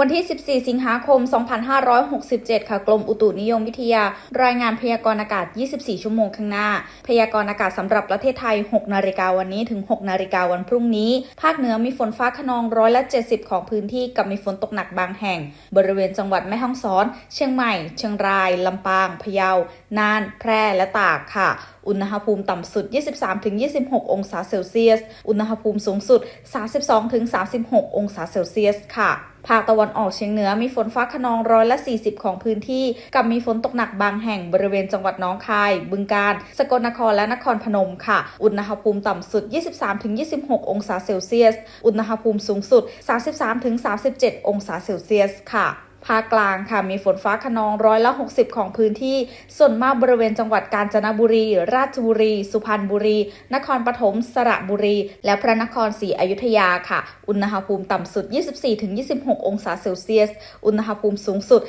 วันที่ 14 สิงหาคม 2567 ค่ะ กรมอุตุนิยมวิทยา รายงานพยากรณ์อากาศ 24 ชั่วโมงข้างหน้า พยากรณ์อากาศสำหรับประเทศไทย 6 นาฬิกาวันนี้ถึง 6 นาฬิกาวันพรุ่งนี้ ภาคเหนือมีฝนฟ้าขนองร้อยละ 70 ของพื้นที่กับมีฝนตกหนักบางแห่ง บริเวณจังหวัดแม่ฮ่องสอน เชียงใหม่ เชียงราย ลำปาง พะเยา น่าน แพร่ และตากค่ะ อุณหภูมิต่ำสุด 23-26 องศาเซลเซียส อุณหภูมิสูงสุด 32-36 องศาเซลเซียสค่ะภาคตะวันออกเฉียงเหนือมีฝนฟ้าขนองร้อยละ 40 ของพื้นที่ กับมีฝนตกหนักบางแห่งบริเวณจังหวัดน้องคาย บึงกาฬสกลนครและนครพนมค่ะ อุณหภูมิต่ำสุด 23-26 องศาเซลเซียส อุณหภูมิสูงสุด 33-37 องศาเซลเซียสค่ะ ภาคกลางค่ะมีฝนฟ้าขนองร้อยละ 60 ของพื้นที่ ส่วนมากบริเวณจังหวัดกาญจนบุรี ราชบุรี สุพรรณบุรี นครปฐมสระบุรี และพระนครศรีอยุธยาค่ะ อุณหภูมิต่ำสุด 24-26 องศาเซลเซียส อุณหภูมิสูงสุด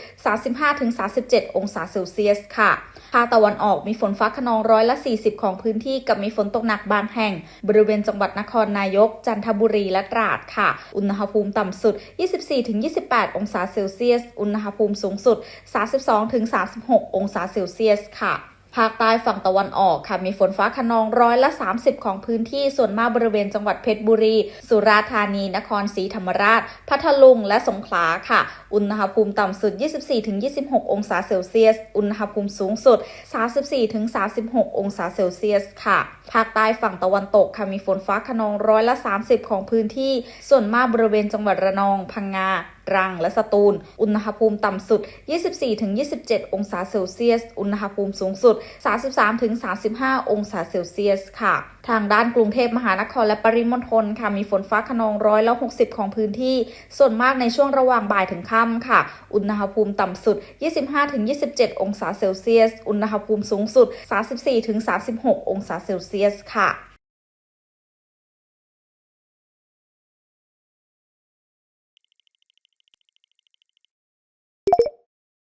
35-37 องศาเซลเซียสค่ะภาคตะวันออกมีฝนฟ้าขนองร้อยละ 40 ของพื้นที่กับมีฝนตกหนักบางแห่ง บริเวณจังหวัดนครนายก จันทบุรีและตราดค่ะ อุณหภูมิต่ำสุด 24-28 องศาเซลเซียสอุณหภูมิสูงสุด 32-36 องศาเซลเซียสค่ะภาคใต้ฝั่งตะวันออกค่ะมีฝนฟ้าขนองร้อยละ 30 ของพื้นที่ส่วนมากบริเวณจังหวัดเพชรบุรี สุราษฎร์ธานี นครศรีธรรมราช พัทลุง และสงขลาค่ะ อุณหภูมิต่ำสุด 24-26 องศาเซลเซียส อุณหภูมิสูงสุด 34-36 องศาเซลเซียสค่ะ ภาคใต้ฝั่งตะวันตกค่ะมีฝนฟ้าขนองร้อยละ 30 ของพื้นที่ ส่วนมากบริเวณจังหวัดระนอง พังงา ตรัง และสตูล อุณหภูมิต่ำสุด 24-27 องศาเซลเซียส อุณหภูมิสูงสุด 33-35 องศาเซลเซียสค่ะ ทางด้านกรุงเทพมหานครและปริมณฑลค่ะ มีฝนฟ้าขนองร้อยละ60 ของพื้นที่ ส่วนมากในช่วงระหว่างบ่ายถึงค่ำค่ะ อุณหภูมิต่ำสุด 25-27 องศาเซลเซียส อุณหภูมิสูงสุด 34-36 องศาเซลเซียสค่ะ